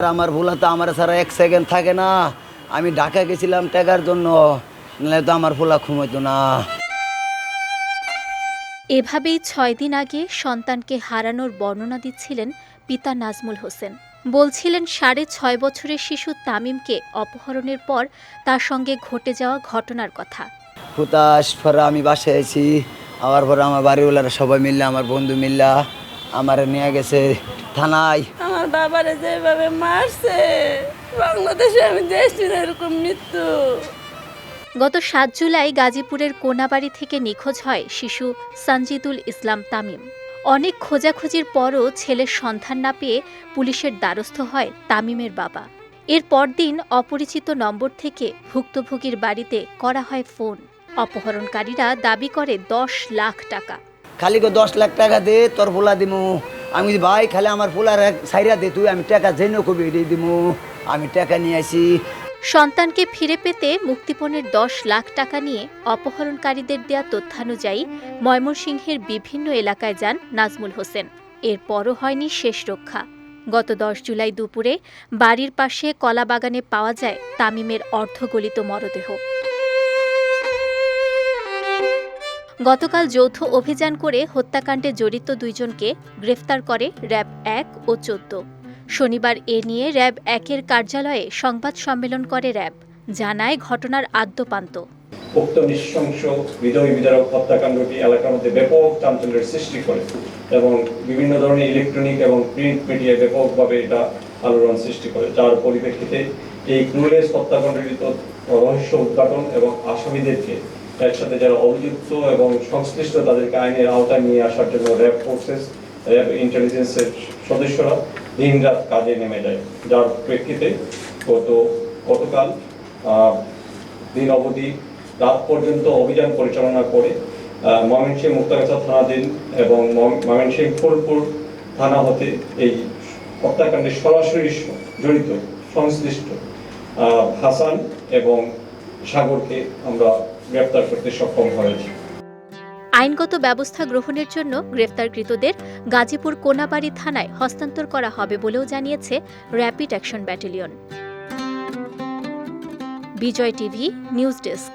আমার ভুলা তো আমার ছাড়া এক সেকেন্ড থাকে না। আমি ঢাকা গেছিলাম টাকার জন্য নাহলে তো আমার ভুলা ঘুমাইতো না। এভাবেই ছয় দিন আগে সন্তানকে হারানোর বর্ণনা দিচ্ছিলেন পিতা নাজমুল হোসেন। বলছিলেন সাড়ে ছয় বছরের শিশু তামিমকে অপহরণের পর তার সঙ্গে ঘটে যাওয়া ঘটনার কথা। হুতাশ পরে আমি বাসায় আছি আবার পরে আমার বাড়িওয়ালারা সবাই মিললে আমার বন্ধু মিললা আমার নিয়ে গেছে থানায়। আমার বাবারে যেভাবে মারছে বাংলাদেশে আমি দেখছি না এরকম মৃত্যু। গত সাত জুলাই গাজীপুরের কোনাবাড়ি থেকে নিখোঁজ হয় শিশু সঞ্জিদুল ইসলাম তামিম। অনেক খোঁজাখুঁজির পরও ছেলের সন্ধান না পেয়ে পুলিশের দ্বারস্থ হয় তামিমের বাবা। এর পরদিন অপরিচিত নম্বর থেকে ভুক্তভোগীর বাড়িতে করা হয় ফোন। অপহরণকারীরা দাবি করে দশ লাখ টাকা। খালি গো দশ লাখ টাকা দে, তোর ফুলা দিমু। আমি ভাই, খালি আমার ফুলার সাইরা দে, তুই আমি টাকা যেন কবি দিমু। আমি টাকা নিয়ে আসি। সন্তানকে ফিরে পেতে মুক্তিপণের দশ লাখ টাকা নিয়ে অপহরণকারীদের দেয়া তথ্যানুযায়ী ময়মনসিংহের বিভিন্ন এলাকায় যান নাজমুল হোসেন। এরপরও হয়নি শেষ রক্ষা। গত দশ জুলাই দুপুরে বাড়ির পাশে কলাবাগানে পাওয়া যায় তামিমের অর্ধগলিত মরদেহ। গতকাল যৌথ অভিযান করে হত্যাকাণ্ডে জড়িত দুইজনকে গ্রেফতার করে র্যাব এক ও চোদ্দ। শনিবার এ নিয়ে র্যাব একের কার্যালয়ে সংবাদ সম্মেলন করে র্যাব, জানায় ঘটনার আদ্যপান্ত। উক্ত হত্যাকাণ্ডটি এলাকার মধ্যে ব্যাপক চাঞ্চল্যের সৃষ্টি করে এবং বিভিন্ন ধরনের ইলেকট্রনিক এবং প্রিন্ট মিডিয়ায় ব্যাপকভাবে এটা আলোড়ন সৃষ্টি করে, যার পরিপ্রেক্ষিতে এই ক্রুলেস হত্যাকাণ্ডটিত রহস্য উদ্ঘাটন এবং আসামিদেরকে একসাথে যারা অভিযুক্ত এবং সংশ্লিষ্ট তাদেরকে আইনের আওতায় নিয়ে আসার জন্য র্যাব ফোর্সেস র্যাব ইন্টেলিজেন্সের সদস্যরা দিনরাত কাজে নেমে যায়। যার প্রেক্ষিতে গত, গতকাল দিন অবধি রাত পর্যন্ত অভিযান পরিচালনা করে ময়মনসিংহ মুক্তাগাছা থানাধীন এবং ময়- ময়মনসিংহ ফুলপুর থানা হতে এই হত্যাকাণ্ডে সরাসরি জড়িত সংশ্লিষ্ট হাসান এবং সাগরকে আমরা গ্রেপ্তার করতে সক্ষম হয়েছি। আইনগত ব্যবস্থা গ্রহণের জন্য গ্রেফতারকৃতদের গাজীপুর কোনাবাড়ি থানায় হস্তান্তর করা হবে বলেও জানিয়েছে rapid action battalion. Bijoy TV, news desk.